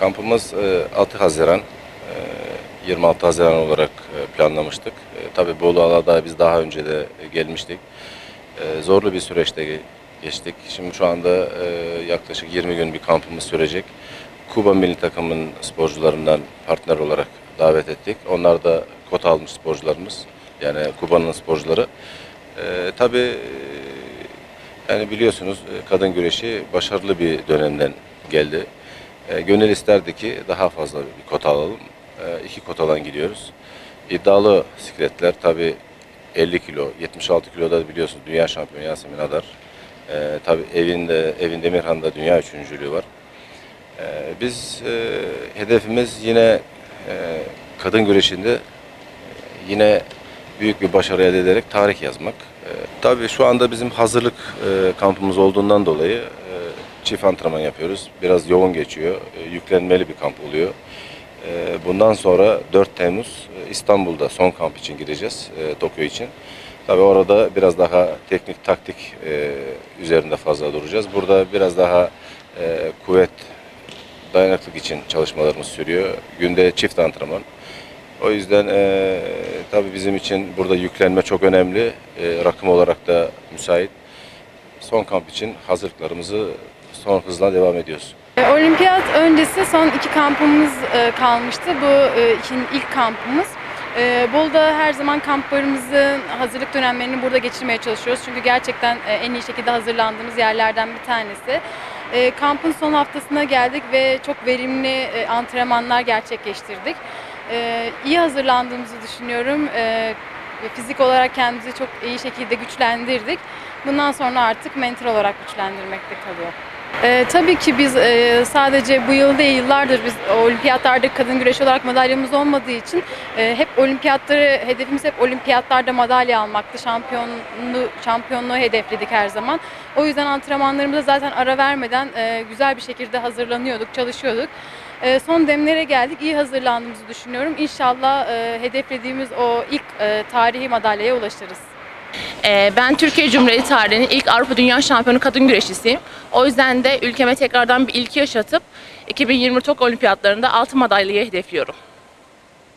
Kampımız e, 6 Haziran, e, 26 Haziran olarak e, planlamıştık. E, Tabii Bolu Ala'da biz daha önce de gelmiştik. E, Zorlu bir süreçte ge- geçtik. Şimdi şu anda e, yaklaşık 20 gün bir kampımız sürecek. Kuba milli takımın sporcularından partner olarak davet ettik. Onlar da kota almış sporcularımız. Yani Kuba'nın sporcuları. E, tabii e, yani biliyorsunuz e, kadın güreşi başarılı bir dönemden geldi. E, gönül isterdi ki daha fazla bir kota alalım. E, iki kotadan gidiyoruz. İddialı sikletler tabii 50 kilo, 76 kiloda biliyorsunuz dünya şampiyonu Yasemin Adar. E, tabii evinde, evin Demirhan'da dünya üçüncülüğü var. E, biz e, hedefimiz yine e, kadın güreşinde yine büyük bir başarı elde ederek tarih yazmak. Ee, tabii şu anda bizim hazırlık e, kampımız olduğundan dolayı e, çift antrenman yapıyoruz. Biraz yoğun geçiyor. E, yüklenmeli bir kamp oluyor. E, bundan sonra 4 Temmuz e, İstanbul'da son kamp için gideceğiz. E, Tokyo için. Tabii orada biraz daha teknik taktik e, üzerinde fazla duracağız. Burada biraz daha e, kuvvet dayanıklık için çalışmalarımız sürüyor. Günde çift antrenman. O yüzden eee tabii bizim için burada yüklenme çok önemli. Eee, rakım olarak da müsait. Son kamp için hazırlıklarımızı son hızla devam ediyoruz. E, Olimpiyat öncesi son iki kampımız e, kalmıştı. Bu e, ilk kampımız. E, Bolu'da her zaman kamplarımızın hazırlık dönemlerini burada geçirmeye çalışıyoruz. Çünkü gerçekten en iyi şekilde hazırlandığımız yerlerden bir tanesi. Kampın son haftasına geldik ve çok verimli antrenmanlar gerçekleştirdik. E, İyi hazırlandığımızı düşünüyorum. Fizik olarak kendimizi çok iyi şekilde güçlendirdik. Bundan sonra artık mental olarak güçlendirmekte kalıyor. Ee, tabii ki biz e, sadece bu yıl değil yıllardır biz olimpiyatlarda kadın güreşi olarak madalyamız olmadığı için e, hep olimpiyatları hedefimiz hep olimpiyatlarda madalya almaktı. Şampiyonluğu, şampiyonluğu hedefledik her zaman. O yüzden antrenmanlarımıza zaten ara vermeden e, güzel bir şekilde hazırlanıyorduk, çalışıyorduk. E, son demlere geldik. iyi hazırlandığımızı düşünüyorum. İnşallah e, hedeflediğimiz o ilk e, tarihi madalyaya ulaşırız. Ee, Ben Türkiye Cumhuriyeti tarihinin ilk Avrupa Dünya Şampiyonu kadın güreşçisiyim. O yüzden de ülkeme tekrardan bir ilki yaşatıp 2020 Tokyo Olimpiyatlarında altın madalyayı hedefliyorum.